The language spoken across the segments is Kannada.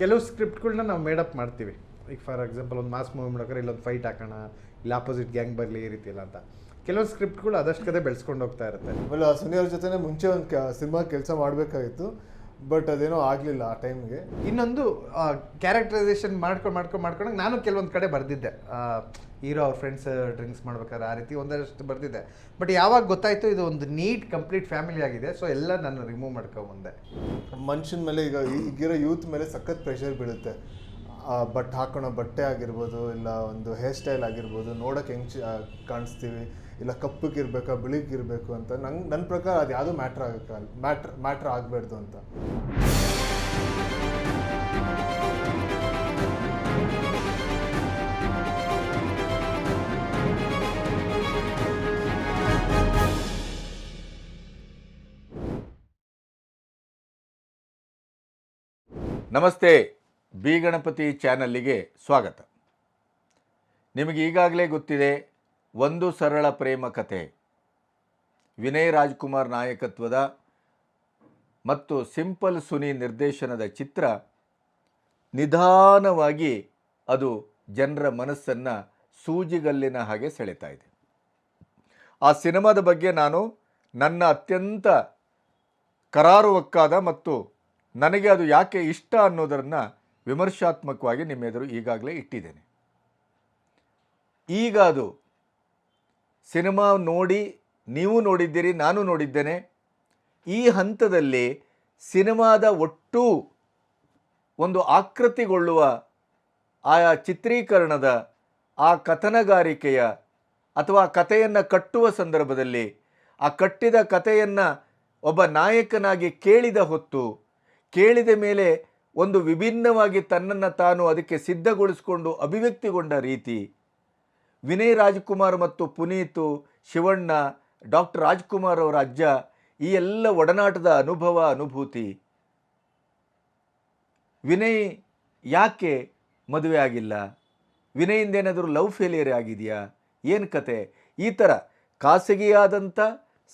ಕೆಲವು ಸ್ಕ್ರಿಪ್ಟ್ಗಳನ್ನ ನಾವು ಮೇಡಪ್ ಮಾಡ್ತೀವಿ. ಈಗ ಫಾರ್ ಎಕ್ಸಾಂಪಲ್ ಒಂದು ಮಾಸ್ ಮೂವಿ ಮಾಡೋಕ್ಕೆ ಇಲ್ಲೊಂದು ಫೈಟ್ ಹಾಕೋಣ, ಇಲ್ಲ ಆಪೋಸಿಟ್ ಗ್ಯಾಂಗ್ ಬರಲಿ ಈ ರೀತಿ ಇಲ್ಲ ಅಂತ. ಕೆಲವೊಂದು ಸ್ಕ್ರಿಪ್ಟ್ಗಳು ಅದಷ್ಟು ಬೆಳೆಸ್ಕೊಂಡು ಹೋಗ್ತಾ ಇರುತ್ತೆ. ಆಮೇಲೆ ಆ ಸುನಿ ಅವ್ರ ಜೊತೆನೆ ಮುಂಚೆ ಒಂದು ಸಿನಿಮಾ ಕೆಲಸ ಮಾಡಬೇಕಾಗಿತ್ತು. ಬಟ್ ಅದೇನೋ ಆಗಲಿಲ್ಲ ಆ ಟೈಮ್ಗೆ. ಇನ್ನೊಂದು ಕ್ಯಾರೆಕ್ಟರೈಸೇಷನ್ ಮಾಡ್ಕೊಂಡು ಮಾಡ್ಕೊಂಡು ಮಾಡ್ಕೊಂಡು ನಾನು ಕೆಲವೊಂದು ಕಡೆ ಬರೆದಿದ್ದೆ. ಹೀರೋ ಅವ್ರ ಫ್ರೆಂಡ್ಸ್ ಡ್ರಿಂಕ್ಸ್ ಮಾಡ್ಬೇಕಾದ್ರೆ ಆ ರೀತಿ ಒಂದಷ್ಟು ಬರೆದಿದ್ದೆ. ಬಟ್ ಯಾವಾಗ ಗೊತ್ತಾಯ್ತು ಇದು ಒಂದು ನೀಟ್ ಕಂಪ್ಲೀಟ್ ಫ್ಯಾಮಿಲಿ ಆಗಿದೆ. ಸೊ ಎಲ್ಲ ನಾನು ರಿಮೂವ್ ಮಾಡ್ಕೊಂಬಂದೆ ಮನುಷ್ಯನ ಮೇಲೆ ಈಗ ಈಗಿರೋ ಯೂತ್ ಮೇಲೆ ಸಖತ್ ಪ್ರೆಷರ್ ಬೀಳುತ್ತೆ. ಬಟ್ ಹಾಕೊಳೋ ಬಟ್ಟೆ ಆಗಿರ್ಬೋದು, ಇಲ್ಲ ಒಂದು ಹೇರ್ ಸ್ಟೈಲ್ ಆಗಿರ್ಬೋದು, ನೋಡೋಕೆ ಹೆಂಗೆ ಕಾಣಿಸ್ತೀವಿ, ಇಲ್ಲ ಕಪ್ಪಗಿರ್ಬೇಕಾ ಬಿಳಿಗಿರ್ಬೇಕು ಅಂತ ನಂಗೆ ನನ್ನ ಪ್ರಕಾರ ಅದು ಯಾವುದೂ ಮ್ಯಾಟ್ರ್ ಆಗಕ್ಕೆ ಮ್ಯಾಟ್ರ್ ಮ್ಯಾಟ್ರ್ ಆಗಬಾರ್ದು ಅಂತ. ನಮಸ್ತೆ. ಬಿ ಗಣಪತಿ ಚಾನಲ್ಲಿಗೆ ಸ್ವಾಗತ. ನಿಮಗೆ ಈಗಾಗಲೇ ಗೊತ್ತಿದೆ, ಒಂದು ಸರಳ ಪ್ರೇಮ ಕಥೆ. ವಿನಯ್ ರಾಜ್ಕುಮಾರ್ ನಾಯಕತ್ವದ ಮತ್ತು ಸಿಂಪಲ್ ಸುನಿ ನಿರ್ದೇಶನದ ಚಿತ್ರ, ನಿಧಾನವಾಗಿ ಅದು ಜನರ ಮನಸ್ಸನ್ನು ಸೂಜಿಗಲ್ಲಿನ ಹಾಗೆ ಸೆಳೆತಾ ಇದೆ. ಆ ಸಿನಿಮಾದ ಬಗ್ಗೆ ನಾನು ನನ್ನ ಅತ್ಯಂತ ಕರಾರುವಕ್ಕಾದ ಮತ್ತು ನನಗೆ ಅದು ಯಾಕೆ ಇಷ್ಟ ಅನ್ನೋದನ್ನು ವಿಮರ್ಶಾತ್ಮಕವಾಗಿ ನಿಮ್ಮ ಎದುರು ಈಗಾಗಲೇ ಇಟ್ಟಿದ್ದೇನೆ. ಈಗ ಅದು ಸಿನಿಮಾ ನೋಡಿ ನೀವು ನೋಡಿದ್ದೀರಿ, ನಾನು ನೋಡಿದ್ದೇನೆ. ಈ ಹಂತದಲ್ಲಿ ಸಿನಿಮಾದ ಒಟ್ಟು ಒಂದು ಆಕೃತಿಗೊಳ್ಳುವ ಆಯಾ ಚಿತ್ರೀಕರಣದ ಆ ಕಥನಗಾರಿಕೆಯ ಅಥವಾ ಕಥೆಯನ್ನು ಕಟ್ಟುವ ಸಂದರ್ಭದಲ್ಲಿ ಆ ಕಟ್ಟಿದ ಕಥೆಯನ್ನು ಒಬ್ಬ ನಾಯಕನಾಗಿ ಕೇಳಿದ ಹೊತ್ತು ಕೇಳಿದ ಮೇಲೆ ಒಂದು ವಿಭಿನ್ನವಾಗಿ ತನ್ನನ್ನು ತಾನು ಅದಕ್ಕೆ ಸಿದ್ಧಗೊಳಿಸಿಕೊಂಡು ಅಭಿವ್ಯಕ್ತಿಗೊಂಡ ರೀತಿ ವಿನಯ್ ರಾಜ್ಕುಮಾರ್ ಮತ್ತು ಪುನೀತು, ಶಿವಣ್ಣ, ಡಾಕ್ಟರ್ ರಾಜ್ಕುಮಾರ್ ಅವರ ಅಜ್ಜ ಈ ಎಲ್ಲ ಒಡನಾಟದ ಅನುಭವ, ಅನುಭೂತಿ. ವಿನಯ್ ಯಾಕೆ ಮದುವೆ ಆಗಿಲ್ಲ? ವಿನಯಿಂದ ಏನಾದರೂ ಲವ್ ಫೇಲಿಯರ್ ಆಗಿದೆಯಾ? ಏನು ಕತೆ? ಈ ಥರ ಖಾಸಗಿಯಾದಂಥ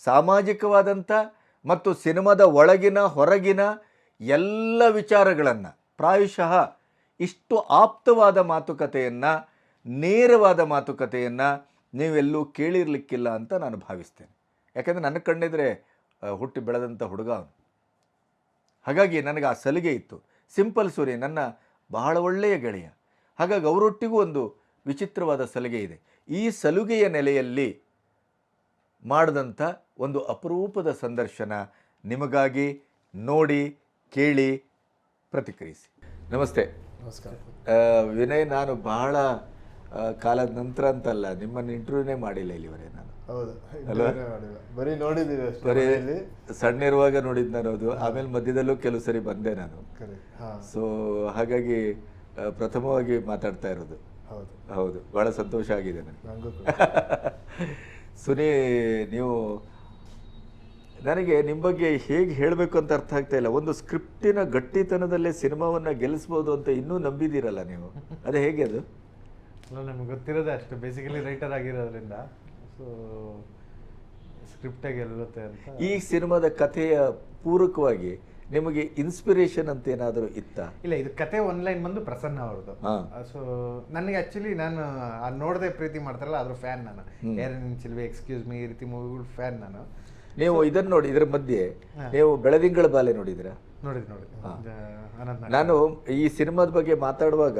ಸಾಮಾಜಿಕವಾದಂಥ ಮತ್ತು ಸಿನಿಮಾದ ಒಳಗಿನ, ಹೊರಗಿನ ಎಲ್ಲ ವಿಚಾರಗಳನ್ನು, ಪ್ರಾಯಶಃ ಇಷ್ಟು ಆಪ್ತವಾದ ಮಾತುಕತೆಯನ್ನು, ನೇರವಾದ ಮಾತುಕತೆಯನ್ನು ನೀವೆಲ್ಲೂ ಕೇಳಿರಲಿಕ್ಕಿಲ್ಲ ಅಂತ ನಾನು ಭಾವಿಸ್ತೇನೆ. ಯಾಕೆಂದರೆ ನನ್ನ ಕಣ್ಣಿದ್ರೆ ಹುಟ್ಟಿ ಬೆಳೆದಂಥ ಹುಡುಗ ಹಾಗಾಗಿ ನನಗೆ ಆ ಸಲಿಗೆ ಇತ್ತು. ಸಿಂಪಲ್ ಸೂರಿ, ನನ್ನ ಬಹಳ ಒಳ್ಳೆಯ ಗೆಳೆಯ. ಹಾಗಾಗಿ ಅವರೊಟ್ಟಿಗೂ ಒಂದು ವಿಚಿತ್ರವಾದ ಸಲಿಗೆ ಇದೆ. ಈ ಸಲುಗೆಯ ನೆಲೆಯಲ್ಲಿ ಮಾಡಿದಂಥ ಒಂದು ಅಪರೂಪದ ಸಂದರ್ಶನ ನಿಮಗಾಗಿ ನೋಡಿ ಕೇಳಿ ಪ್ರತಿಕ್ರಿಯಿಸಿ. ನಮಸ್ತೆ. ನಮಸ್ಕಾರ. ವಿನಯ್ ನಾನು ಬಹಳ ಕಾಲದ ನಂತರ ಅಂತಲ್ಲ ನಿಮ್ಮನ್ನು ಇಂಟರ್ವ್ಯೂನೇ ಮಾಡಿಲ್ಲ ಇಲ್ಲಿವರೆ ನಾನು. ಹೌದು? ಬೇರೆ ನೋಡಿದ್ದೀವಿ ಬರೀ ಸಣ್ಣ ಇರುವಾಗ ನೋಡಿದ್ದು ನಾನು ಅದು. ಆಮೇಲೆ ಮಧ್ಯದಲ್ಲೂ ಕೆಲವು ಸರಿ ಬಂದೆ ನಾನು. ಸೊ ಹಾಗಾಗಿ ಪ್ರಥಮವಾಗಿ ಮಾತಾಡ್ತಾ ಇರೋದು. ಹೌದು. ಹೌದು. ಬಹಳ ಸಂತೋಷ ಆಗಿದೆ ನನಗೆ. ನಂಗೂ ಸುನಿ ನೀವು ನನಗೆ ನಿಮ್ಮ ಬಗ್ಗೆ ಹೇಗೆ ಹೇಳಬೇಕು ಅಂತ ಅರ್ಥ ಆಗ್ತಾ ಇಲ್ಲ. ಒಂದು ಸ್ಕ್ರಿಪ್ಟಿನ ಗಟ್ಟಿತನದಲ್ಲೇ ಸಿನಿಮಾವನ್ನು ಗೆಲ್ಲಿಸ್ಬೋದು ಅಂತ ಇನ್ನೂ ನಂಬಿದ್ದೀರಲ್ಲ ನೀವು? ಅದು ಹೇಗೆ ಅದು? ಅಲ್ಲ ನಮ್ಗೆ ಗೊತ್ತಿರೋದೇ ಅಷ್ಟು. ಬೇಸಿಕಲಿ ರೈಟರ್ ಆಗಿರೋದ್ರಿಂದ. ಸೊ ಸ್ಕ್ರಿಪ್ಟೇ ಗೆಲ್ಲುತ್ತೆ ಅಂತ. ಈ ಸಿನಿಮಾದ ಕಥೆಯ ಪೂರಕವಾಗಿ ನಿಮಗೆ ಇನ್ಸ್ಪಿರೇಷನ್ ಅಂತ ಏನಾದರೂ ಇತ್ತ? ಇಲ್ಲ ಇದು ಕತೆ ಒನ್ಲೈನ್ ಬಂದು ಪ್ರಸನ್ನ ಅವ್ರದ್ದು. ಸೊ ನನಗೆ ಆ್ಯಕ್ಚುಲಿ ನಾನು ನೋಡದೆ ಪ್ರೀತಿ ಮಾಡ್ತಾರಲ್ಲ ಅದ್ರ ಫ್ಯಾನ್ ನಾನು. ಹ್ಮ್. ಏರನ್ ಚಿಲ್ವೆ ಎಕ್ಸ್ಕ್ಯೂಸ್ ಮೀ ಈ ರೀತಿ ಮೂವಿಗಳು ಫ್ಯಾನ್ ನಾನು. ನೀವು ಇದನ್ನ ನೋಡಿ ಇದ್ರ ಮಧ್ಯೆ ನೀವು ಬೆಳದಿಂಗಳ ಬಾಲೆ ನೋಡಿದಿರಾ. ನಾನು ಈ ಸಿನಿಮಾದ ಬಗ್ಗೆ ಮಾತಾಡುವಾಗ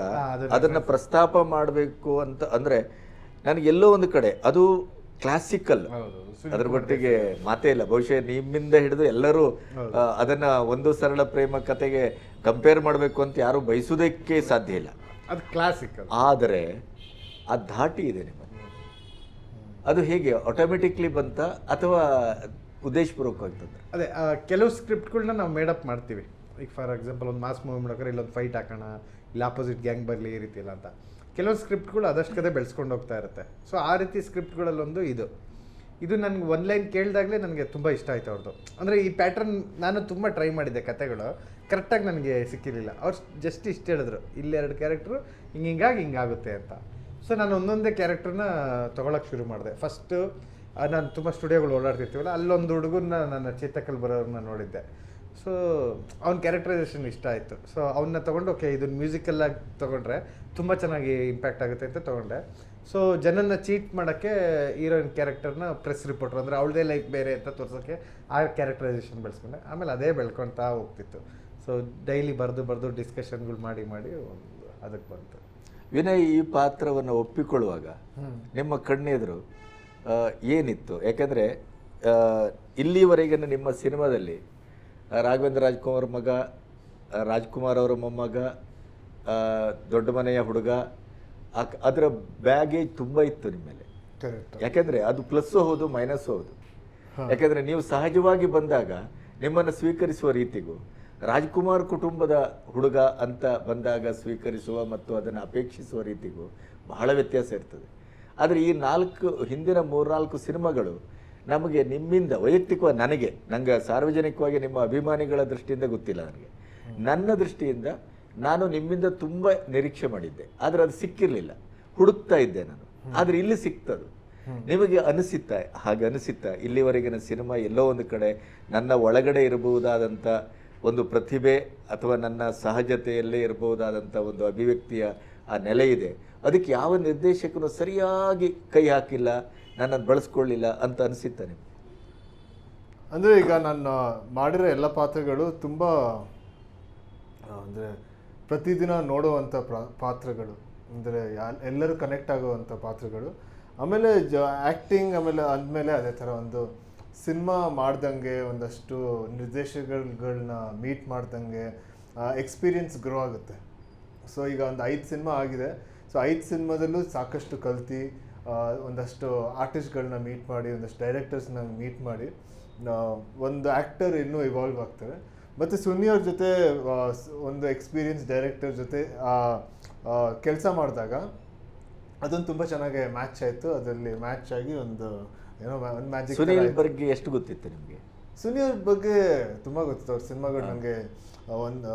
ಅದನ್ನ ಪ್ರಸ್ತಾಪ ಮಾಡಬೇಕು ಅಂತ ಅಂದ್ರೆ ನನಗೆ ಎಲ್ಲೋ ಒಂದು ಕಡೆ ಅದು ಕ್ಲಾಸಿಕಲ್ ಅದ್ರ ಬಟ್ಟಿಗೆ ಮಾತೇ ಇಲ್ಲ. ಬಹುಶಃ ನಿಮ್ಮಿಂದ ಹಿಡಿದು ಎಲ್ಲರೂ ಅದನ್ನ ಒಂದು ಸರಳ ಪ್ರೇಮ ಕತೆಗೆ ಕಂಪೇರ್ ಮಾಡಬೇಕು ಅಂತ ಯಾರು ಬಯಸುವುದಕ್ಕೆ ಸಾಧ್ಯ ಇಲ್ಲ. ಅದು ಕ್ಲಾಸಿಕ್ ಅದು ಆದರೆ ಆ ಧಾಟಿ ಇದೆ ನಿಮ್ಮಲ್ಲಿ. ಅದು ಹೇಗೆ ಆಟೋಮೆಟಿಕ್ಲಿ ಬಂತ ಅಥವಾ ಉದ್ದೇಶಪೂರ್ವಕವಾಗಿ ತಂದ್ರೆ ಅದೇ ಕೆಲವು ಸ್ಕ್ರಿಪ್ಟ್ಗಳನ್ನ ನಾವು ಮೇಡಪ್ ಮಾಡ್ತೀವಿ. ಈಗ ಫಾರ್ ಎಕ್ಸಾಂಪಲ್ ಒಂದು ಮಾಸ್ ಮೂವಿ ಮಾಡೋಕ್ರೆ ಇಲ್ಲೊಂದು ಫೈಟ್ ಹಾಕೋಣ, ಇಲ್ಲ ಆಪೋಸಿಟ್ ಗ್ಯಾಂಗ್ ಬರಲಿ ಈ ರೀತಿ ಇಲ್ಲ ಅಂತ. ಕೆಲವು ಸ್ಕ್ರಿಪ್ಟ್ಗಳು ಅದಷ್ಟು ಕದೇ ಬೆಳೆಸ್ಕೊಂಡು ಹೋಗ್ತಾ ಇರುತ್ತೆ. ಸೊ, ಆ ರೀತಿ ಸ್ಕ್ರಿಪ್ಟ್ಗಳಲ್ಲೊಂದು ಇದು. ಇದು ನನಗೆ ಒನ್ ಲೈನ್ ಕೇಳಿದಾಗಲೇ ನನಗೆ ತುಂಬ ಇಷ್ಟ ಆಯಿತು ಅವ್ರದ್ದು ಅಂದರೆ ಈ ಪ್ಯಾಟ್ರನ್ ನಾನು ತುಂಬ ಟ್ರೈ ಮಾಡಿದ್ದೆ ಕತೆಗಳು. ಕರೆಕ್ಟಾಗಿ ನನಗೆ ಸಿಕ್ಕಿರಲಿಲ್ಲ. ಅವ್ರು ಜಸ್ಟ್ ಇಷ್ಟು ಹೇಳಿದ್ರು, ಇಲ್ಲಿ ಎರಡು ಕ್ಯಾರೆಕ್ಟ್ರು, ಹಿಂಗೆ ಹಿಂಗಾಗಿ ಹಿಂಗಾಗುತ್ತೆ ಅಂತ. ಸೊ, ನಾನು ಒಂದೊಂದೇ ಕ್ಯಾರೆಕ್ಟ್ರನ್ನ ತೊಗೊಳಕ್ಕೆ ಶುರು ಮಾಡಿದೆ. ಫಸ್ಟು ನಾನು ತುಂಬ ಸ್ಟುಡಿಯೋಗಳು ಓಡಾಡ್ತಿರ್ತೀವಲ್ಲ ಅಲ್ಲೊಂದು ಹುಡುಗನ ನನ್ನ ಚೇತಕಲ್ಲಿ ಬರೋರನ್ನ ನೋಡಿದ್ದೆ. ಸೊ ಅವ್ನ ಕ್ಯಾರೆಕ್ಟರೈಸೇಷನ್ ಇಷ್ಟ ಆಯಿತು. ಸೊ ಅವನ್ನ ತೊಗೊಂಡು ಓಕೆ ಇದನ್ನ ಮ್ಯೂಸಿಕಲ್ಲಾಗಿ ತೊಗೊಂಡ್ರೆ ತುಂಬ ಚೆನ್ನಾಗಿ ಇಂಪ್ಯಾಕ್ಟ್ ಆಗುತ್ತೆ ಅಂತ ತೊಗೊಂಡೆ. ಸೊ ಜನನ್ನ ಚೀಟ್ ಮಾಡೋಕ್ಕೆ ಹೀರೋಯಿನ್ ಕ್ಯಾರೆಕ್ಟರ್ನ ಪ್ರೆಸ್ ರಿಪೋರ್ಟರ್ ಅಂದರೆ ಅವಳದೇ ಲೈಫ್ ಬೇರೆ ಅಂತ ತೋರಿಸೋಕ್ಕೆ ಆ ಕ್ಯಾರೆಕ್ಟರೈಸೇಷನ್ ಬೆಳೆಸ್ಕೊಂಡೆ. ಆಮೇಲೆ ಅದೇ ಬೆಳ್ಕೊತಾ ಹೋಗ್ತಿತ್ತು. ಸೊ ಡೈಲಿ ಬರೆದು ಬರೆದು ಡಿಸ್ಕಷನ್ಗಳು ಮಾಡಿ ಮಾಡಿ ಒಂದು ಅದಕ್ಕೆ ಬಂತು. ವಿನಯ್ ಈ ಪಾತ್ರವನ್ನು ಒಪ್ಪಿಕೊಳ್ಳುವಾಗ ನಿಮ್ಮ ಕಣ್ಣೆದುರು ಏನಿತ್ತು? ಯಾಕಂದರೆ ಇಲ್ಲಿವರೆಗಿನ ನಿಮ್ಮ ಸಿನಿಮಾದಲ್ಲಿ ರಾಘವೇಂದ್ರ ರಾಜ್ಕುಮಾರ್ ಮಗ ರಾಜ್ಕುಮಾರ್ ಅವರ ಮೊಮ್ಮಗ ದೊಡ್ಡ ಮನೆಯ ಹುಡುಗ ಅದರ ಬ್ಯಾಗೇಜ್ ತುಂಬ ಇತ್ತು ನಿಮ್ಮ ಮೇಲೆ. ಯಾಕೆಂದರೆ ಅದು ಪ್ಲಸ್ಸು ಹೌದು ಮೈನಸ್ಸು ಹೌದು. ಯಾಕೆಂದರೆ ನೀವು ಸಹಜವಾಗಿ ಬಂದಾಗ ನಿಮ್ಮನ್ನು ಸ್ವೀಕರಿಸುವ ರೀತಿಗೂ ರಾಜ್ಕುಮಾರ್ ಕುಟುಂಬದ ಹುಡುಗ ಅಂತ ಬಂದಾಗ ಸ್ವೀಕರಿಸುವ ಮತ್ತು ಅದನ್ನು ಅಪೇಕ್ಷಿಸುವ ರೀತಿಗೂ ಬಹಳ ವ್ಯತ್ಯಾಸ ಇರ್ತದೆ. ಆದರೆ ಈ ನಾಲ್ಕು, ಹಿಂದಿನ ಮೂರ್ನಾಲ್ಕು ಸಿನಿಮಾಗಳು ನಮಗೆ ನಿಮ್ಮಿಂದ, ವೈಯಕ್ತಿಕವಾಗಿ ನನಗೆ, ನಂಗೆ ಸಾರ್ವಜನಿಕವಾಗಿ ನಿಮ್ಮ ಅಭಿಮಾನಿಗಳ ದೃಷ್ಟಿಯಿಂದ ಗೊತ್ತಿಲ್ಲ ನನಗೆ. ನನ್ನ ದೃಷ್ಟಿಯಿಂದ ನಾನು ನಿಮ್ಮಿಂದ ತುಂಬ ನಿರೀಕ್ಷೆ ಮಾಡಿದ್ದೆ. ಆದರೆ ಅದು ಸಿಕ್ಕಿರಲಿಲ್ಲ. ಹುಡುಕ್ತಾ ಇದ್ದೆ ನಾನು. ಆದರೆ ಇಲ್ಲಿ ಸಿಕ್ತದು. ನಿಮಗೆ ಅನಿಸುತ್ತಾ, ಹಾಗೆ ಅನಿಸುತ್ತಾ, ಇಲ್ಲಿವರೆಗಿನ ಸಿನಿಮಾ ಎಲ್ಲೋ ಒಂದು ಕಡೆ ನನ್ನ ಒಳಗಡೆ ಇರಬಹುದಾದಂಥ ಒಂದು ಪ್ರತಿಭೆ ಅಥವಾ ನನ್ನ ಸಹಜತೆಯಲ್ಲೇ ಇರಬಹುದಾದಂಥ ಒಂದು ಅಭಿವ್ಯಕ್ತಿಯ ಆ ನೆಲೆ ಇದೆ. ಅದಕ್ಕೆ ಯಾವ ನಿರ್ದೇಶಕನು ಸರಿಯಾಗಿ ಕೈ ಹಾಕಿಲ್ಲ, ನನ್ನನ್ನು ಬಳಸ್ಕೊಳ್ಳಿಲ್ಲ ಅಂತ ಅನಿಸುತ್ತೆ ನಿಮಗೆ? ಅಂದರೆ ಈಗ ನಾನು ಮಾಡಿರೋ ಎಲ್ಲ ಪಾತ್ರಗಳು ತುಂಬ ಅಂದರೆ ಪ್ರತಿದಿನ ನೋಡುವಂಥ ಪಾತ್ರಗಳು. ಅಂದರೆ ಎಲ್ಲರೂ ಕನೆಕ್ಟ್ ಆಗುವಂಥ ಪಾತ್ರಗಳು. ಆಮೇಲೆ ಜ ಆ್ಯಕ್ಟಿಂಗ್ ಆಮೇಲೆ ಅಂದಮೇಲೆ ಅದೇ ಥರ ಒಂದು ಸಿನಿಮಾ ಮಾಡ್ದಂಗೆ ಒಂದಷ್ಟು ನಿರ್ದೇಶಕಗಳನ್ನ ಮೀಟ್ ಮಾಡ್ದಂಗೆ ಎಕ್ಸ್ಪೀರಿಯನ್ಸ್ ಗ್ರೋ ಆಗುತ್ತೆ. ಸೊ ಈಗ ಒಂದು ಐದು ಸಿನಿಮಾ ಆಗಿದೆ. ಸೊ ಐದು ಸಿನಿಮಾದಲ್ಲೂ ಸಾಕಷ್ಟು ಕಲ್ತು ಒಂದಷ್ಟು ಆರ್ಟಿಸ್ಟ್ಗಳನ್ನ ಮೀಟ್ ಮಾಡಿ ಒಂದಷ್ಟು ಡೈರೆಕ್ಟರ್ಸ್ನ ಮೀಟ್ ಮಾಡಿ ಒಂದು ಆ್ಯಕ್ಟರ್ ಇನ್ನೂ ಇವಾಲ್ವ್ ಆಗ್ತಾರೆ ಮತ್ತು ಸುನಿ ಅವ್ರ ಜೊತೆ ಒಂದು ಎಕ್ಸ್ಪೀರಿಯನ್ಸ್ ಡೈರೆಕ್ಟರ್ ಜೊತೆ ಕೆಲಸ ಮಾಡಿದಾಗ ಅದೊಂದು ತುಂಬ ಚೆನ್ನಾಗಿ ಮ್ಯಾಚ್ ಆಯಿತು. ಅದರಲ್ಲಿ ಮ್ಯಾಚ್ ಆಗಿ ಒಂದು ಏನೋ ಒಂದು ಮ್ಯಾಜಿಕ್ ಬಗ್ಗೆ ಎಷ್ಟು ಗೊತ್ತಿತ್ತು ನಿಮಗೆ? ಸುನಿ ಅವ್ರ ಬಗ್ಗೆ ತುಂಬ ಗೊತ್ತಿತ್ತು. ಅವ್ರ ಸಿನಿಮಾಗಳು ನನಗೆ ಒಂದು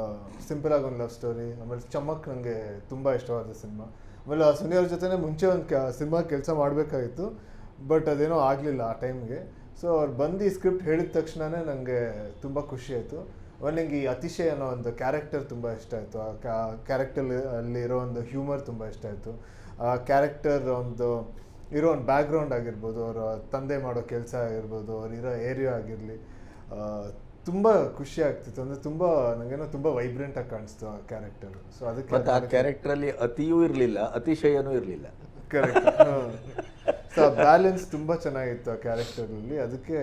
ಸಿಂಪಲ್ ಆಗಿ ಒಂದು ಲವ್ ಸ್ಟೋರಿ, ಆಮೇಲೆ ಚಮಕ್ ನನಗೆ ತುಂಬ ಇಷ್ಟವಾದ ಸಿನಿಮಾ. ಆಮೇಲೆ ಆ ಅವ್ರ ಜೊತೆನೇ ಮುಂಚೆ ಒಂದು ಕ, ಸಿನಿಮಾ ಕೆಲಸ ಮಾಡಬೇಕಾಗಿತ್ತು, ಬಟ್ ಅದೇನೋ ಆಗಲಿಲ್ಲ ಆ ಟೈಮ್ಗೆ. ಸೊ ಅವ್ರು ಬಂದು ಈ ಸ್ಕ್ರಿಪ್ಟ್ ಹೇಳಿದ ತಕ್ಷಣವೇ ನನಗೆ ತುಂಬ ಖುಷಿ ಆಯಿತು. ಆಮೇಲೆ ನನಗೆ ಈ ಅತಿಶಯ ಅನ್ನೋ ಒಂದು ಕ್ಯಾರೆಕ್ಟರ್ ತುಂಬ ಇಷ್ಟ ಆಯಿತು. ಆ ಕ್ಯಾರೆಕ್ಟರ್ ಅಲ್ಲಿ ಇರೋ ಒಂದು ಹ್ಯೂಮರ್ ತುಂಬ ಇಷ್ಟ ಆಯಿತು. ಆ ಕ್ಯಾರೆಕ್ಟರ್ ಒಂದು, ಇರೋ ಒಂದು ಬ್ಯಾಕ್ಗ್ರೌಂಡ್ ಆಗಿರ್ಬೋದು, ಅವರ ತಂದೆ ಮಾಡೋ ಕೆಲಸ ಆಗಿರ್ಬೋದು, ಅವ್ರು ಇರೋ ಏರಿಯಾ ಆಗಿರಲಿ ತುಂಬ ಖುಷಿ ಆಗ್ತಿತ್ತು. ಅಂದರೆ ತುಂಬ ನನಗೇನೋ ತುಂಬ ವೈಬ್ರೆಂಟ್ ಆಗಿ ಕಾಣಿಸ್ತು ಆ ಕ್ಯಾರೆಕ್ಟರ್ ಸೊ ಅದಕ್ಕೆ ಮತ್ತು ಆ ಕ್ಯಾರೆಕ್ಟ್ರಲ್ಲಿ ಅತಿಯೂ ಇರಲಿಲ್ಲ ಅತಿಶಯನೂ ಇರಲಿಲ್ಲ. ಕರೆಕ್ಟ್ ಸೊ ಬ್ಯಾಲೆನ್ಸ್ ತುಂಬ ಚೆನ್ನಾಗಿತ್ತು ಆ ಕ್ಯಾರೆಕ್ಟರಲ್ಲಿ ಅದಕ್ಕೆ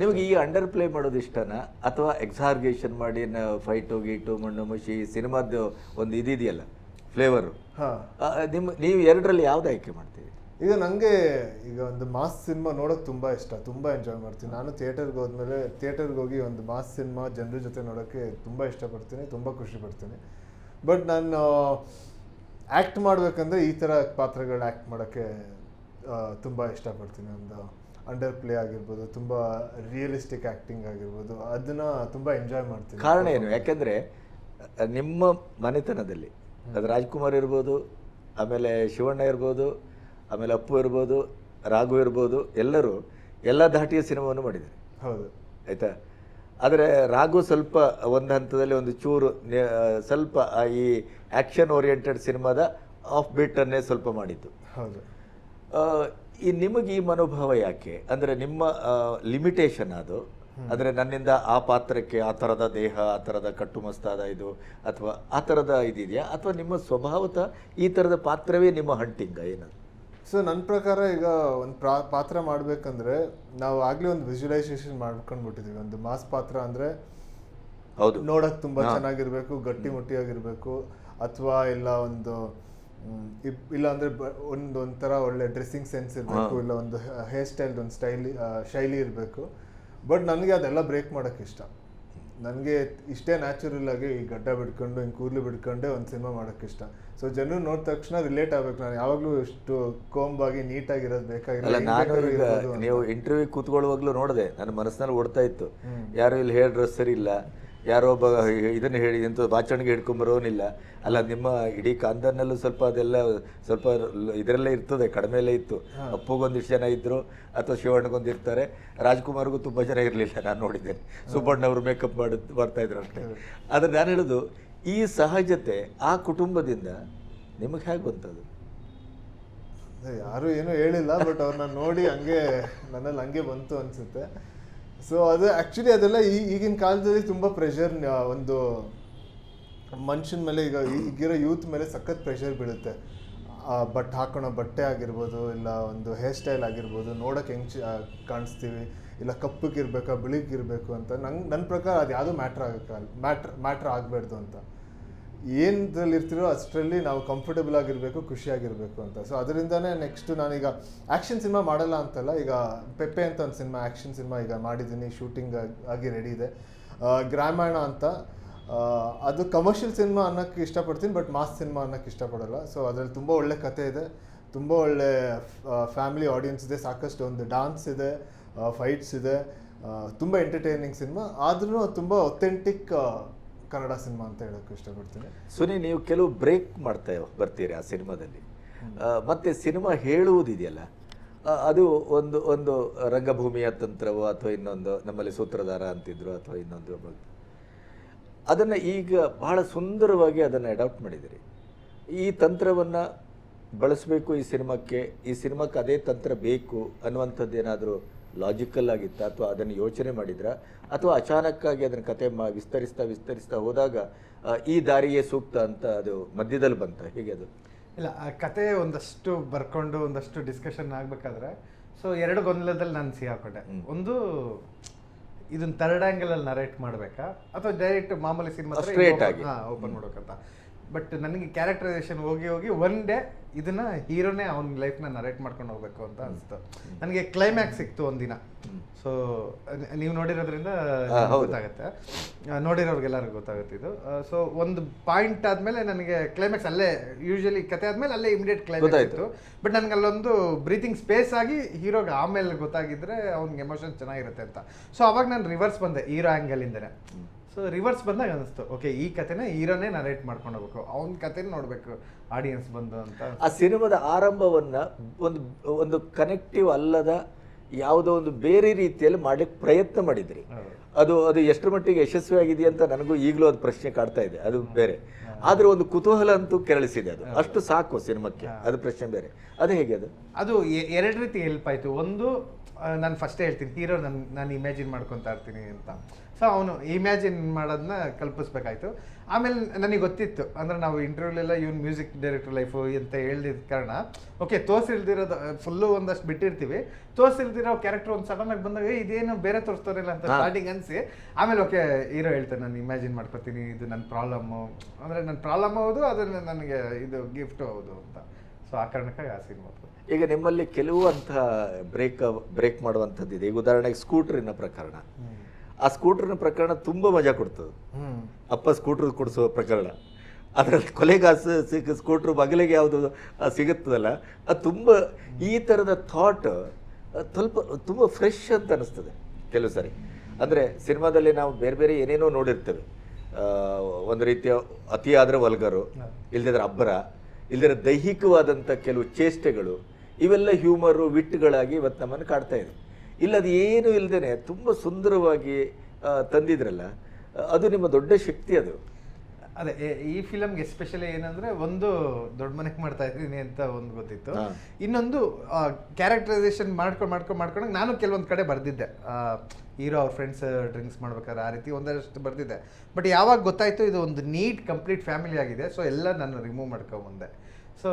ನಿಮಗೆ ಈ ಅಂಡರ್ ಪ್ಲೇ ಮಾಡೋದು ಇಷ್ಟನಾ? ಅಥವಾ ಎಕ್ಸಾರ್ಗೇಷನ್ ಮಾಡಿ ಫೈಟು ಗೀಟು ಮಣ್ಣು ಮುಷಿ ಸಿನಿಮಾದ ಒಂದು ಇದಿದೆಯಲ್ಲ ಫ್ಲೇವರು ಹಾಂ. ನಿಮ್ಮ ನೀವು ಎರಡರಲ್ಲಿ ಯಾವ್ದು ಆಯ್ಕೆ ಮಾಡ್ತೀವಿ ಈಗ ನನಗೆ ಈಗ ಒಂದು ಮಾಸ್ ಸಿನಿಮಾ ನೋಡೋಕೆ ತುಂಬ ಇಷ್ಟ, ತುಂಬ ಎಂಜಾಯ್ ಮಾಡ್ತೀನಿ. ನಾನು ಥಿಯೇಟರ್ಗೆ ಹೋದ್ಮೇಲೆ ಥಿಯೇಟರ್ಗೆ ಹೋಗಿ ಒಂದು ಮಾಸ್ ಸಿನಿಮಾ ಜನರ ಜೊತೆ ನೋಡೋಕ್ಕೆ ತುಂಬ ಇಷ್ಟಪಡ್ತೀನಿ, ತುಂಬ ಖುಷಿ ಪಡ್ತೀನಿ. ಬಟ್ ನಾನು ಆ್ಯಕ್ಟ್ ಮಾಡಬೇಕಂದ್ರೆ ಈ ಥರ ಪಾತ್ರಗಳು ಆ್ಯಕ್ಟ್ ಮಾಡೋಕ್ಕೆ ತುಂಬ ಇಷ್ಟಪಡ್ತೀನಿ. ಒಂದು ಅಂಡರ್ ಪ್ಲೇ ಆಗಿರ್ಬೋದು, ತುಂಬ ರಿಯಲಿಸ್ಟಿಕ್ ಆ್ಯಕ್ಟಿಂಗ್ ಆಗಿರ್ಬೋದು, ಅದನ್ನು ತುಂಬ ಎಂಜಾಯ್ ಮಾಡ್ತೀನಿ. ಕಾರಣ ಏನು? ಯಾಕೆಂದರೆ, ನಿಮ್ಮ ಮನೆತನದಲ್ಲಿ, ಅದು ರಾಜ್ಕುಮಾರ್ ಇರ್ಬೋದು, ಆಮೇಲೆ ಶಿವಣ್ಣ ಇರ್ಬೋದು ಆಮೇಲೆ ಅಪ್ಪು ಇರ್ಬೋದು ರಾಘು ಇರ್ಬೋದು ಎಲ್ಲರೂ ಎಲ್ಲ ಧಾಟಿಯ ಸಿನಿಮಾವನ್ನು ಮಾಡಿದ್ದಾರೆ. ಹೌದು. ಆಯಿತಾ? ಆದರೆ ರಾಘು ಸ್ವಲ್ಪ ಒಂದು ಹಂತದಲ್ಲಿ ಒಂದು ಚೂರು ಸ್ವಲ್ಪ ಈ ಆ್ಯಕ್ಷನ್ ಓರಿಯೆಂಟೆಡ್ ಸಿನಿಮಾದ ಆಫ್ ಬೀಟನ್ನೇ ಸ್ವಲ್ಪ ಮಾಡಿದ್ದು. ಹೌದು. ಈ ನಿಮಗೆ ಈ ಮನೋಭಾವ ಯಾಕೆ? ಅಂದರೆ ನಿಮ್ಮ ಲಿಮಿಟೇಷನ್ ಅದು. ಅಂದರೆ ನನ್ನಿಂದ ಆ ಪಾತ್ರಕ್ಕೆ ಆ ಥರದ ದೇಹ ಆ ಥರದ ಕಟ್ಟುಮಸ್ತಾದ ಇದು ಅಥವಾ ಆ ಥರದ ಇದಿದೆಯಾ? ಅಥವಾ ನಿಮ್ಮ ಸ್ವಭಾವತ ಈ ಥರದ ಪಾತ್ರವೇ ನಿಮ್ಮ ಹಂಟಿಂಗ ಏನದು? ಸೊ ನನ್ನ ಪ್ರಕಾರ ಈಗ ಒಂದು ಪ್ರಾ ಪಾತ್ರ ಮಾಡಬೇಕಂದ್ರೆ ನಾವು ಆಗಲೇ ಒಂದು ವಿಜುವಲೈಸೇಷನ್ ಮಾಡ್ಕೊಂಡ್ಬಿಟ್ಟಿದ್ದೀವಿ ಒಂದು ಮಾಸ್ ಪಾತ್ರ ಅಂದರೆ ಹೌದು. ನೋಡಕ್ ತುಂಬಾ ಚೆನ್ನಾಗಿರಬೇಕು ಗಟ್ಟಿ ಮುಟ್ಟಿಯಾಗಿರ್ಬೇಕು ಅಥವಾ ಇಲ್ಲ ಒಂದು ಇಲ್ಲ ಅಂದರೆ ಒಂದು ಒಂಥರ ಒಳ್ಳೆ ಡ್ರೆಸ್ಸಿಂಗ್ ಸೆನ್ಸ್ ಇರಬೇಕು ಇಲ್ಲ ಒಂದು ಹೇರ್ ಸ್ಟೈಲ್ ಒಂದು ಸ್ಟೈಲಿ ಶೈಲಿ ಇರಬೇಕು. ಬಟ್ ನನಗೆ ಅದೆಲ್ಲ ಬ್ರೇಕ್ ಮಾಡೋಕ್ಕೆ ಇಷ್ಟ. ನನಗೆ ಇಷ್ಟೇ ನ್ಯಾಚುರಲ್ ಆಗಿ ಈ ಗಡ್ಡ ಬಿಡ್ಕೊಂಡು ಹಿಂಗೆ ಕೂದಲು ಬಿಡ್ಕೊಂಡೆ ಒಂದು ಸಿನಿಮಾ ಮಾಡೋಕ್ಕೆ ಇಷ್ಟ. ಸೊ ಜನರು ನೋಡಿದ ತಕ್ಷಣ ರಿಲೇಟ್ ಆಗ್ಬೇಕು ನಾನು. ಯಾವಾಗಲೂ ಇಷ್ಟು ಕೋಂಬಾಗಿ ನೀಟಾಗಿರೋದು ನಾನು ನೀವು ಇಂಟರ್ವ್ಯೂ ಕೂತ್ಕೊಳ್ಳುವಾಗಲೂ ನೋಡಿದೆ ನನ್ನ ಮನಸ್ಸಿನಲ್ಲಿ ಓಡ್ತಾ ಇತ್ತು. ಯಾರು ಇಲ್ಲಿ ಹೇರ್ ಡ್ರೆಸ್ ಸರಿ ಇಲ್ಲ. ಯಾರೋ ಒಬ್ಬ ಇದನ್ನು ಹೇಳಿ ಎಂತ ಬಾಚಣಿಗೆ ಹಿಡ್ಕೊಂಬರೋನಿಲ್ಲ ಅಲ್ಲ ನಿಮ್ಮ ಇಡೀ ಕಾಂದನಲ್ಲೂ ಸ್ವಲ್ಪ ಅದೆಲ್ಲ ಸ್ವಲ್ಪ ಇದರಲ್ಲೇ ಇರ್ತದೆ ಕಡಿಮೆಲ್ಲೇ ಇತ್ತು. ಅಪ್ಪುಗೊಂದಿಷ್ಟು ಜನ ಇದ್ದರು ಅಥವಾ ಶಿವಣ್ಣಗೊಂದು ಇರ್ತಾರೆ. ರಾಜ್ಕುಮಾರ್ಗೂ ತುಂಬ ಜನ ಇರಲಿಲ್ಲ ನಾನು ನೋಡಿದ್ದೇನೆ. ಸುಬ್ಬಣ್ಣ ಅವರು ಮೇಕಪ್ ಮಾಡಿ ಬರ್ತಾಯಿದ್ರು ಅಷ್ಟೇ. ಆದರೆ ನಾನು ಹೇಳೋದು ಈ ಸಹಜತೆ ಆ ಕುಟುಂಬದಿಂದ ನಿಮಗೆ ಹೇಗೆ ಬಂತದು? ಯಾರು ಏನೂ ಹೇಳಿಲ್ಲ ಬಟ್ ಅವ್ರನ್ನ ನೋಡಿ ಹಂಗೆ ನನ್ನಲ್ಲಿ ಹಂಗೆ ಬಂತು ಅನ್ಸುತ್ತೆ. ಸೊ ಅದು ಆ್ಯಕ್ಚುಲಿ ಅದೆಲ್ಲ ಈ ಈಗಿನ ಕಾಲದಲ್ಲಿ ತುಂಬ ಪ್ರೆಷರ್ ಒಂದು ಮನುಷ್ಯನ ಮೇಲೆ ಈಗ ಈಗಿರೋ ಯೂತ್ ಮೇಲೆ ಸಖತ್ ಪ್ರೆಷರ್ ಬೀಳುತ್ತೆ. ಬಟ್ ಹಾಕೋಣ ಬಟ್ಟೆ ಆಗಿರ್ಬೋದು, ಇಲ್ಲ ಒಂದು ಹೇರ್ ಸ್ಟೈಲ್ ಆಗಿರ್ಬೋದು, ನೋಡೋಕೆ ಹೆಂಗೆ ಕಾಣಿಸ್ತೀವಿ, ಇಲ್ಲ ಕಪ್ಪಗಿರ್ಬೇಕಾ, ಬಿಳಿಗಿರ್ಬೇಕು ಅಂತ ನಂಗೆ ನನ್ನ ಪ್ರಕಾರ ಅದು ಯಾವುದೂ ಮ್ಯಾಟ್ರ್ ಆಗಕ್ಕೆ ಮ್ಯಾಟ್ರ್ ಮ್ಯಾಟ್ರ್ ಆಗಬಾರ್ದು ಅಂತ. ಏನದ್ರಲ್ಲಿ ಇರ್ತಿರೋ ಅಷ್ಟರಲ್ಲಿ ನಾವು ಕಂಫರ್ಟಬಲ್ ಆಗಿರಬೇಕು, ಖುಷಿಯಾಗಿರಬೇಕು ಅಂತ. ಸೊ ಅದರಿಂದನೇ ನೆಕ್ಸ್ಟ್ ನಾನೀಗ ಆ್ಯಕ್ಷನ್ ಸಿನಿಮಾ ಮಾಡಲ್ಲ ಅಂತಲ್ಲ, ಈಗ ಪೆಪ್ಪೆ ಅಂತ ಒಂದು ಸಿನಿಮಾ ಆ್ಯಕ್ಷನ್ ಸಿನಿಮಾ ಈಗ ಮಾಡಿದ್ದೀನಿ ಶೂಟಿಂಗ್ ಆಗಿ ರೆಡಿ ಇದೆ. ಗ್ರಾಮಾಯಣ ಅಂತ. ಅದು ಕಮರ್ಷಿಯಲ್ ಸಿನಿಮಾ ಅನ್ನೋಕ್ಕೆ ಇಷ್ಟಪಡ್ತೀನಿ ಬಟ್ ಮಾಸ್ ಸಿನಿಮಾ ಅನ್ನೋಕ್ಕೆ ಇಷ್ಟಪಡಲ್ಲ. ಸೊ ಅದರಲ್ಲಿ ತುಂಬ ಒಳ್ಳೆ ಕತೆ ಇದೆ. ತುಂಬ ಒಳ್ಳೆ ಫ್ಯಾಮಿಲಿ ಆಡಿಯನ್ಸ್ ಇದೆ. ಸಾಕಷ್ಟು ಒಂದು ಡಾನ್ಸ್ ಇದೆ ಫೈಟ್ಸ್ ಇದೆ. ತುಂಬ ಎಂಟರ್ಟೈನಿಂಗ್ ಸಿನಿಮಾ ಆದ್ರೂ ತುಂಬ ಒಥೆಂಟಿಕ್ ಕನ್ನಡ ಸಿನಿಮಾ ಅಂತ ಹೇಳೋಕ್ಕೆ ಇಷ್ಟಪಡ್ತೀನಿ. ಸುನಿ ನೀವು ಕೆಲವು ಬ್ರೇಕ್ ಮಾಡ್ತಾ ಬರ್ತೀರಿ ಆ ಸಿನಿಮಾದಲ್ಲಿ. ಮತ್ತೆ ಸಿನಿಮಾ ಹೇಳುವುದಿದೆಯಲ್ಲ ಅದು ಒಂದು ಒಂದು ರಂಗಭೂಮಿಯ ತಂತ್ರವೋ ಅಥವಾ ಇನ್ನೊಂದು ನಮ್ಮಲ್ಲಿ ಸೂತ್ರಧಾರ ಅಂತಿದ್ರು ಅಥವಾ ಇನ್ನೊಂದು ಅದನ್ನು ಈಗ ಬಹಳ ಸುಂದರವಾಗಿ ಅದನ್ನು ಅಡಾಪ್ಟ್ ಮಾಡಿದಿರಿ. ಈ ತಂತ್ರವನ್ನು ಬಳಸಬೇಕು ಈ ಸಿನಿಮಾಕ್ಕೆ ಈ ಸಿನಿಮಾಕ್ಕೆ ಅದೇ ತಂತ್ರ ಬೇಕು ಅನ್ನುವಂಥದ್ದು ಏನಾದರೂ ಲಾಜಿಕಲ್ ಆಗಿತ್ತ ಅಥವಾ ಅದನ್ನು ಯೋಚನೆ ಮಾಡಿದ್ರ? ಅಥವಾ ಅಚಾನಕ್ಕಾಗಿ ಅದನ್ನು ಕತೆ ಮಾ ವಿಸ್ತರಿಸ್ತಾ ವಿಸ್ತರಿಸ್ತಾ ಹೋದಾಗ ಈ ದಾರಿಯೇ ಸೂಕ್ತ ಅಂತ ಅದು ಮಧ್ಯದಲ್ಲಿ ಬಂತ? ಹೇಗೆ ಅದು? ಇಲ್ಲ ಆ ಕತೆ ಒಂದಷ್ಟು ಬರ್ಕೊಂಡು ಒಂದಷ್ಟು ಡಿಸ್ಕಷನ್ ಆಗ್ಬೇಕಾದ್ರೆ ಸೊ ಎರಡು ಗೊಂದಲದಲ್ಲಿ ನಾನು ಸಿಗಾಕೊಂಡೆ ಒಂದು ಇದನ್ನ ಥರ್ಡ್ ಆ್ಯಂಗಲಲ್ಲಿ ನರೇಟ್ ಮಾಡಬೇಕಾ? ಅಥವಾ ಡೈರೆಕ್ಟ್ ಮಾಮೂಲಿ ಸಿನಿಮಾ. ಓಪನ್ ಮಾಡ್ಬೇಕಂತ. ಬಟ್ ನನಗೆ ಕ್ಯಾರೆಕ್ಟರೈಸೇಷನ್ ಹೋಗಿ ಹೋಗಿ ಒನ್ ಡೇ ಇದನ್ನ ಹೀರೋನೇ ಅವನ ಲೈಫ್ನ ನರೇಟ್ ಮಾಡ್ಕೊಂಡು ಹೋಗ್ಬೇಕು ಅಂತ ಅನಿಸ್ತು ನನಗೆ ಕ್ಲೈಮ್ಯಾಕ್ಸ್ ಸಿಕ್ತು ಒಂದಿನ. ಸೊ ನೀವು ನೋಡಿರೋದ್ರಿಂದ ಗೊತ್ತಾಗುತ್ತೆ. ನೋಡಿರೋರ್ಗೆಲ್ಲರಿಗೂ ಗೊತ್ತಾಗುತ್ತೆ ಇದು. ಸೊ ಒಂದು ಪಾಯಿಂಟ್ ಆದ್ಮೇಲೆ ನನಗೆ ಕ್ಲೈಮ್ಯಾಕ್ಸ್ ಅಲ್ಲೇ ಯೂಶಲಿ ಕತೆ ಆದ್ಮೇಲೆ ಅಲ್ಲೇ ಇಮಿಡಿಯೇಟ್ ಕ್ಲೈಮ್ಯಾಕ್ಸ್. ಇತ್ತು. ಬಟ್ ನನಗೆ ಅಲ್ಲೊಂದು ಬ್ರೀತಿಂಗ್ ಸ್ಪೇಸ್ ಆಗಿ ಹೀರೋಗೆ ಆಮೇಲೆ ಗೊತ್ತಾಗಿದ್ರೆ ಅವ್ನಿಗೆ ಎಮೋಷನ್ ಚೆನ್ನಾಗಿರುತ್ತೆ ಅಂತ. ಸೊ ಅವಾಗ ನಾನು ರಿವರ್ಸ್ ಬಂದೆ ಹೀರೋ ಆ್ಯಂಗಲಿಂದನೇ ಸೊ ರಿವರ್ಸ್ ಬಂದಾಗ ಅನಿಸ್ತು. ಓಕೆ ಈ ಕತೆನ ಹೀರೋನೇ ನರೇಟ್ ಮಾಡ್ಕೊಂಡು ಹೋಗ್ಬೇಕು. ಅವ್ನ ಕತೆನ ನೋಡಬೇಕು ಆಡಿಯನ್ಸ್ ಬಂದು ಅಂತ ಆ ಸಿನಿಮಾದ ಆರಂಭವನ್ನ ಒಂದು ಒಂದು ಕನೆಕ್ಟಿವ್ ಅಲ್ಲದ ಯಾವುದೋ ಒಂದು ಬೇರೆ ರೀತಿಯಲ್ಲಿ ಮಾಡ್ಲಿಕ್ಕೆ ಪ್ರಯತ್ನ ಮಾಡಿದ್ರಿ. ಅದು ಅದು ಎಷ್ಟರ ಮಟ್ಟಿಗೆ ಯಶಸ್ವಿ ಆಗಿದೆ ಅಂತ ನನಗೂ ಈಗಲೂ ಅದು ಪ್ರಶ್ನೆ ಕಾಡ್ತಾ ಇದೆ. ಅದು ಬೇರೆ. ಆದ್ರೆ ಒಂದು ಕುತೂಹಲ ಅಂತೂ ಕೆರಳಿಸಿದೆ ಅದು. ಅಷ್ಟು ಸಾಕು ಸಿನಿಮಾಕ್ಕೆ. ಅದು ಪ್ರಶ್ನೆ ಬೇರೆ. ಅದು ಹೇಗೆ ಅದು? ಅದು ಎರಡು ರೀತಿ ಹೆಲ್ಪ್ ಆಯಿತು. ಒಂದು ನಾನು ಫಸ್ಟ್ ಹೇಳ್ತೀನಿ ಹೀರೋ ನಾನು ನಾನು ಇಮ್ಯಾಜಿನ್ ಮಾಡ್ಕೊತಾ ಇರ್ತೀನಿ ಅಂತ. ಸೊ ಅವನು ಇಮ್ಯಾಜಿನ್ ಮಾಡೋದನ್ನ ಕಲ್ಪಿಸ್ಬೇಕಾಯ್ತು. ಆಮೇಲೆ ನನಗೆ ಗೊತ್ತಿತ್ತು ಅಂದರೆ ನಾವು ಇಂಟರ್ವ್ಯೂಲೆಲ್ಲ ಇವ್ನು ಮ್ಯೂಸಿಕ್ ಡೈರೆಕ್ಟರ್ ಲೈಫು ಅಂತ ಹೇಳಿದ ಕಾರಣ ಓಕೆ ತೋರಿಸಿಲ್ದಿರೋದು ಫುಲ್ಲು ಒಂದಷ್ಟು ಬಿಟ್ಟಿರ್ತೀವಿ. ತೋರಿಸಿಲ್ದಿರೋ ಕ್ಯಾರೆಕ್ಟರ್ ಒಂದು ಸಡನ್ನಾಗಿ ಬಂದಾಗ "ಏ, ಇದೇನು ಬೇರೆ ತೋರಿಸ್ತಾರಿಲ್ಲ ಅಂತ ಸ್ಟಾರ್ಟಿಂಗ್ ಅನಿಸಿ ಆಮೇಲೆ ಓಕೆ ಹೀರೋ ಹೇಳ್ತಾನೆ ನಾನು ಇಮ್ಯಾಜಿನ್ ಮಾಡ್ಕೊತೀನಿ ಇದು ನನ್ನ ಪ್ರಾಬ್ಲಮ್ಮು ಅಂದರೆ ನನ್ನ ಪ್ರಾಬ್ಲಮ್ ಹೌದು ಅದನ್ನು ನನಗೆ ಇದು ಗಿಫ್ಟ್ ಹೌದು ಅಂತ. ಸೊ ಆ ಕಾರಣಕ್ಕಾಗಿ ಆ ಸಿನಿಮಾ ಈಗ ನಿಮ್ಮಲ್ಲಿ ಕೆಲವು ಅಂತ ಬ್ರೇಕ್ ಬ್ರೇಕ್ ಮಾಡುವಂಥದ್ದಿದೆ ಈಗ ಉದಾಹರಣೆಗೆ ಸ್ಕೂಟ್ರಿನ ಪ್ರಕರಣ. ಆ ಸ್ಕೂಟ್ರಿನ ಪ್ರಕರಣ ತುಂಬ ಮಜಾ ಕೊಡ್ತದೆ. ಅಪ್ಪ ಸ್ಕೂಟ್ರ್ ಕೊಡಿಸುವ ಪ್ರಕರಣ. ಅದರಲ್ಲಿ ಕೊಲೆಗಾಸ ಸಿಕ್ಕ ಸ್ಕೂಟ್ರ್ ಬಗಲಿಗೆ ಯಾವುದು ಸಿಗುತ್ತದಲ್ಲ. ಅದು ತುಂಬ ಈ ಥರದ ಥಾಟ್ ಸ್ವಲ್ಪ ತುಂಬ ಫ್ರೆಶ್ ಅಂತ ಅನಿಸ್ತದೆ ಕೆಲವು ಸಾರಿ. ಅಂದರೆ ಸಿನಿಮಾದಲ್ಲಿ ನಾವು ಬೇರೆ ಬೇರೆ ಏನೇನೋ ನೋಡಿರ್ತೇವೆ. ಒಂದು ರೀತಿಯ ಅತಿಯಾದರೆ ವಲ್ಗರು ಇಲ್ಲದಿದ್ರೆ ಅಬ್ಬರ ಇಲ್ಲದಿದ್ರೆ ದೈಹಿಕವಾದಂಥ ಕೆಲವು ಚೇಷ್ಟೆಗಳು ಇವೆಲ್ಲ ಹ್ಯೂಮರು ವಿಟ್ಗಳಾಗಿ ಇವತ್ತು ನಮ್ಮನ್ನು ಕಾಡ್ತಾ ಇದೆ ಇಲ್ಲ ಅದು ಏನು ಇಲ್ಲದೇ ತುಂಬ ಸುಂದರವಾಗಿ ತಂದಿದ್ರಲ್ಲ ಅದು ನಿಮ್ಮ ದೊಡ್ಡ ಶಕ್ತಿ ಅದು. ಅದೇ ಈ ಫಿಲಮ್ಗೆ ಎಸ್ಪೆಷಲಿ ಏನಂದ್ರೆ ಒಂದು ದೊಡ್ಡ ಮನೆಗೆ ಮಾಡ್ತಾ ಇದ್ದೀನಿ ಅಂತ ಒಂದು ಗೊತ್ತಿತ್ತು. ಇನ್ನೊಂದು ಕ್ಯಾರೆಕ್ಟರೈಸೇಷನ್ ಮಾಡ್ಕೊಂಡು ಮಾಡ್ಕೊಂಡು ಮಾಡ್ಕೊಂಡು ನಾನು ಕೆಲವೊಂದು ಕಡೆ ಬರ್ದಿದ್ದೆ. ಹೀರೋ ಅವ್ರ ಫ್ರೆಂಡ್ಸ್ ಡ್ರಿಂಕ್ಸ್ ಮಾಡ್ಬೇಕಾದ್ರೆ ಆ ರೀತಿ ಒಂದಷ್ಟು ಬರ್ದಿದ್ದೆ. ಬಟ್ ಯಾವಾಗ ಗೊತ್ತಾಯ್ತು ಇದು ಒಂದು ನೀಟ್ ಕಂಪ್ಲೀಟ್ ಫ್ಯಾಮಿಲಿ ಆಗಿದೆ. ಸೊ ಎಲ್ಲ ನಾನು ರಿಮೂವ್ ಮಾಡ್ಕೊಂಬಂದೆ ಸೊ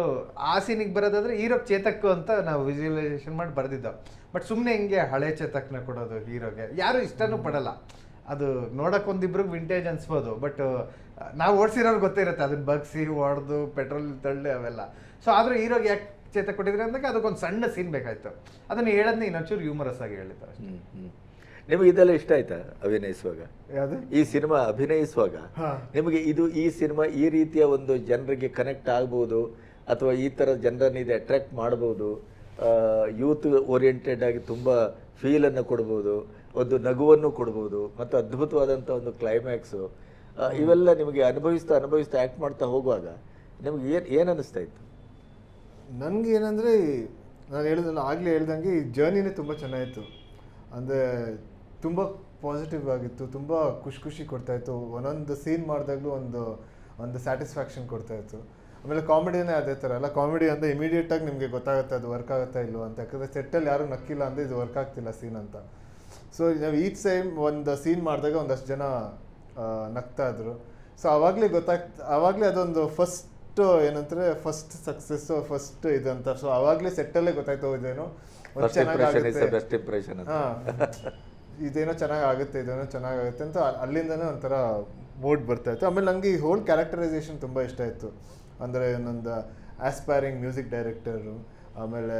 ಆ ಸೀನಿಗೆ ಬರೋದಾದ್ರೆ ಹೀರೋ ಚೇತಕ್ಕು ಅಂತ ನಾವು ವಿಜುವಲೈಸೇಷನ್ ಮಾಡಿ ಬರೆದಿದ್ದೋ. ಬಟ್ ಸುಮ್ಮನೆ ಹಿಂಗೆ ಹಳೆ ಚೇತಕ್ನ ಕೊಡೋದು ಹೀರೋಗೆ. ಯಾರು ಇಷ್ಟನೂ ಪಡಲ್ಲ. ಅದು ನೋಡಕ್ ಒಂದಿಬ್ರಿಗೆ ವಿಂಟೇಜ್ ಅನ್ಸ್ಬೋದು ಬಟ್ ನಾವು ಓಡಿಸಿರೋರು ಗೊತ್ತಿರತ್ತೆ ಅದನ್ನ ಬಗ್ಸಿ ಹೊಡೆದು ಪೆಟ್ರೋಲ್ ತಳ್ಳಿ ಅವೆಲ್ಲ. ಸೊ ಆದರೂ ಹೀರೋಗೆ ಯಾಕೆ ಚೇತ ಕೊಟ್ಟಿದ್ರೆ ಅಂದಾಗ ಅದಕ್ಕೊಂದು ಸಣ್ಣ ಸೀನ್ ಬೇಕಾಯ್ತು. ಅದನ್ನ ಹೇಳೋದನ್ನ ಇನ್ನೊಂಚೂರು ಹ್ಯೂಮರಸ್ ಆಗಿ ಹೇಳಿದ್ದು ಅಷ್ಟೇ. ನಿಮಗೆ ಇದೆಲ್ಲ ಇಷ್ಟ ಆಯ್ತಾ ಅಭಿನಯಿಸುವಾಗ? ಯಾವುದು? ಈ ಸಿನಿಮಾ ಅಭಿನಯಿಸುವಾಗ. ನಿಮಗೆ ಇದು ಈ ಸಿನಿಮಾ ಈ ರೀತಿಯ ಒಂದು ಜನರಿಗೆ ಕನೆಕ್ಟ್ ಆಗ್ಬೋದು? ಅಥವಾ ಈ ಥರ ಜನರನ್ನು ಇದು ಅಟ್ರ್ಯಾಕ್ಟ್ ಮಾಡ್ಬೋದು ಯೂತ್ ಓರಿಯೆಂಟೆಡ್ ಆಗಿ ತುಂಬ ಫೀಲನ್ನು ಕೊಡ್ಬೋದು, ಒಂದು ನಗುವನ್ನು ಕೊಡ್ಬೋದು, ಮತ್ತು ಅದ್ಭುತವಾದಂಥ ಒಂದು ಕ್ಲೈಮ್ಯಾಕ್ಸು ಇವೆಲ್ಲ ನಿಮಗೆ ಅನುಭವಿಸ್ತಾ ಅನುಭವಿಸ್ತಾ ಆ್ಯಕ್ಟ್ ಮಾಡ್ತಾ ಹೋಗುವಾಗ ನಿಮಗೆ ಏನು ಏನು ಅನ್ನಿಸ್ತಾ ಇತ್ತು? ನನಗೆ ಏನಂದರೆ, ನಾನು ಹೇಳಿದಲ್ಲ ಆಗಲೇ ಹೇಳ್ದಂಗೆ ಈ ಜರ್ನಿನೇ ತುಂಬ ಚೆನ್ನಾಗಿತ್ತು. ಅಂದರೆ ತುಂಬ ಪಾಸಿಟಿವ್ ಆಗಿತ್ತು, ತುಂಬ ಖುಷಿ ಖುಷಿ ಕೊಡ್ತಾಯಿತ್ತು ಒಂದೊಂದು ಸೀನ್ ಮಾಡಿದಾಗಲೂ ಒಂದು ಒಂದು ಸ್ಯಾಟಿಸ್ಫ್ಯಾಕ್ಷನ್ ಕೊಡ್ತಾಯಿತ್ತು ಆಮೇಲೆ ಕಾಮಿಡಿನೇ ಅದೇ ಥರ. ಅಲ್ಲ ಕಾಮಿಡಿ ಅಂದರೆ ಇಮಿಡಿಯೇಟಾಗಿ ನಿಮಗೆ ಗೊತ್ತಾಗುತ್ತೆ ಅದು ವರ್ಕ್ ಆಗುತ್ತಾ ಇಲ್ವೋ ಅಂತ. ಯಾಕಂದರೆ ಸೆಟ್ಟಲ್ಲಿ ಯಾರು ನಕ್ಕಿಲ್ಲ ಅಂದರೆ ಇದು ವರ್ಕ್ ಆಗ್ತಿಲ್ಲ ಸೀನ್ ಅಂತ. ಸೊ ನಾವು ಈಚ್ ಸೈಮ್ ಒಂದು ಸೀನ್ ಮಾಡಿದಾಗ ಒಂದಷ್ಟು ಜನ ನಗ್ತಾ ಇದ್ರು. ಸೊ ಆವಾಗಲೇ ಗೊತ್ತಾಗ್ತ ಆವಾಗಲೇ ಅದೊಂದು ಫಸ್ಟ್ ಏನಂತಾರೆ ಫಸ್ಟ್ ಸಕ್ಸಸ್ ಫಸ್ಟ್ ಇದಂತ ಸೊ ಆವಾಗಲೇ ಸೆಟ್ಟಲ್ಲೇ ಗೊತ್ತಾಯ್ತು ಇದೇನೋ. ಇದೇನೋ ಚೆನ್ನಾಗಿ ಆಗುತ್ತೆ ಇದೇನೋ ಚೆನ್ನಾಗಾಗುತ್ತೆ ಅಂತ ಅಲ್- ಅಲ್ಲಿಂದನೇ ಒಂಥರ ಮೂಡ್ ಬರ್ತಾ ಇತ್ತು. ಆಮೇಲೆ ನನಗೆ ಈ ಹೋಲ್ ಕ್ಯಾರೆಕ್ಟರೈಸೇಷನ್ ತುಂಬ ಇಷ್ಟ ಆಯಿತು. ಅಂದರೆ ನಂದು ಆಸ್ಪೈರಿಂಗ್ ಮ್ಯೂಸಿಕ್ ಡೈರೆಕ್ಟರು ಆಮೇಲೆ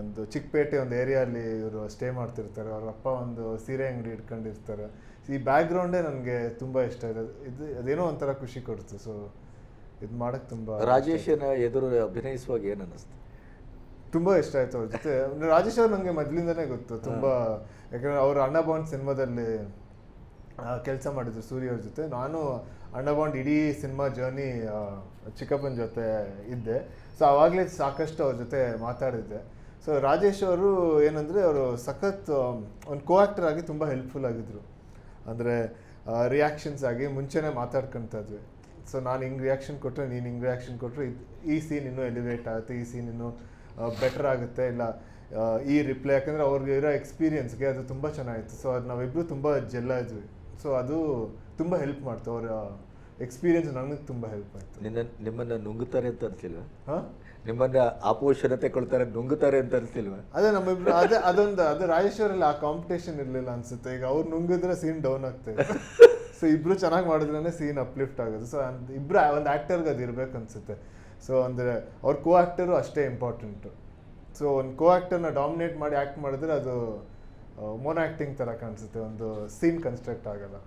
ಒಂದು ಚಿಕ್ಕಪೇಟೆ ಒಂದು ಏರಿಯಲ್ಲಿ ಇವರು ಸ್ಟೇ ಮಾಡ್ತಿರ್ತಾರೆ. ಅವ್ರ ಅಪ್ಪ ಒಂದು ಸೀರೆ ಅಂಗಡಿ ಇಟ್ಕೊಂಡಿರ್ತಾರೆ. ಈ ಬ್ಯಾಕ್ಗ್ರೌಂಡೇ ನನಗೆ ತುಂಬ ಇಷ್ಟ. ಇದೆ ಇದು ಅದೇನೋ ಒಂಥರ ಖುಷಿ ಕೊಡ್ತು ಸೊ ಇದು ಮಾಡೋಕ್ಕೆ ತುಂಬ ರಾಜೇಶನ ಎದುರು ಅಭಿನಯಿಸುವಾಗ ಏನು ಅನ್ನಿಸ್ತು ತುಂಬ ಇಷ್ಟ ಆಯಿತು ಅವ್ರ ಜೊತೆ. ರಾಜೇಶ್ ಅವ್ರು ನನಗೆ ಮೊದಲಿಂದನೇ ಗೊತ್ತು. ತುಂಬ ಯಾಕಂದರೆ ಅವರು ಅಣ್ಣ ಬಾಂಡ್ ಸಿನಿಮಾದಲ್ಲಿ ಕೆಲಸ ಮಾಡಿದ್ರು ಸೂರ್ಯ ಅವ್ರ ಜೊತೆ. ನಾನು ಅಣ್ಣ ಬಾಂಡ್ ಇಡೀ ಸಿನಿಮಾ ಜರ್ನಿ ಚಿಕ್ಕಪ್ಪನ ಜೊತೆ ಇದ್ದೆ. ಸೊ ಆವಾಗಲೇ ಸಾಕಷ್ಟು ಅವ್ರ ಜೊತೆ ಮಾತಾಡಿದ್ದೆ. ಸೊ ರಾಜೇಶ್ ಅವರು ಏನಂದರೆ ಅವರು ಸಖತ್ ಒಂದು ಕೋ ಆ್ಯಕ್ಟರ್ ಆಗಿ ತುಂಬ ಹೆಲ್ಪ್ಫುಲ್ ಆಗಿದ್ರು. ಅಂದರೆ ರಿಯಾಕ್ಷನ್ಸ್ ಆಗಿ ಮುಂಚೆನೇ ಇದ್ವಿ. ಸೊ ನಾನು ಹಿಂಗೆ ರಿಯಾಕ್ಷನ್ ಕೊಟ್ಟರೆ ನೀನು ಹಿಂಗೆ ರಿಯಾಕ್ಷನ್ ಕೊಟ್ಟರೆ ಈ ಸೀನ್ ಇನ್ನೂ ಎಲಿವೇಟ್ ಆಗುತ್ತೆ, ಈ ಸೀನ್ ಇನ್ನೂ ಬೆಟರ್ ಆಗುತ್ತೆ. ಇಲ್ಲ ಈ ರಿಪ್ಲೈ ಯಾಕಂದರೆ ಅವ್ರಿಗೆ ಇರೋ ಎಕ್ಸ್ಪೀರಿಯನ್ಸ್ಗೆ ಅದು ತುಂಬ ಚೆನ್ನಾಗಿತ್ತು. ಸೊ ಅದು ನಾವಿಬ್ಬರು ತುಂಬ ಜೆಲ್ಲ ಇದ್ವಿ. ಸೊ ಅದು ತುಂಬ ಹೆಲ್ಪ್ ಮಾಡ್ತು ಅವರ ಎಕ್ಸ್ಪೀರಿಯನ್ಸ್ ನನಗೆ ತುಂಬ ಹೆಲ್ಪ್ ಆಯಿತು. ನಿನ್ನ ನಿಮ್ಮನ್ನು ನುಂಗುತ್ತಾರೆ ಅಂತ ಅನ್ಸಿಲ್ವಾ? ಹಾಂ? ನಿಮ್ಮನ್ನ ಆಪೋಷಣತೆ ಕೊಳ್ತಾರೆ ನುಂಗುತ್ತಾರೆ ಅಂತ ಅನ್ಸಿಲ್ವಾ? ಅದೇ ನಮ್ಮಿಬ್ರು ಅದೇ ಅದೊಂದು ಅದು ರಾಜೇಶ್ವರಲ್ಲಿ ಆ ಕಾಂಪಿಟೇಷನ್ ಇರಲಿಲ್ಲ ಅನಿಸುತ್ತೆ. ಈಗ ಅವ್ರು ನುಂಗಿದ್ರೆ ಸೀನ್ ಡೌನ್ ಆಗ್ತದೆ. ಸೊ ಇಬ್ಬರು ಚೆನ್ನಾಗಿ ಮಾಡಿದ್ರೆ ಸೀನ್ ಅಪ್ಲಿಫ್ಟ್ ಆಗೋದು. ಸೊ ಇಬ್ಬರು ಒಂದು ಆ್ಯಕ್ಟರ್ಗೆ ಅದು ಇರಬೇಕು ಅನಿಸುತ್ತೆ. ಸೊ ಅಂದರೆ ಅವ್ರ ಕೋ ಆ್ಯಕ್ಟರು ಅಷ್ಟೇ ಇಂಪಾರ್ಟೆಂಟು ಸೊ ಒಂದು ಕೋ ಆ್ಯಕ್ಟರ್ನ ಡಾಮಿನೇಟ್ ಮಾಡಿ ಆ್ಯಕ್ಟ್ ಮಾಡಿದ್ರೆ ಅದು ಮೋನ್ ಆ್ಯಕ್ಟಿಂಗ್ ಥರ ಕಾಣಿಸುತ್ತೆ. ಒಂದು ಸೀನ್ ಕನ್ಸ್ಟ್ರಕ್ಟ್ ಆಗಲ್ಲ.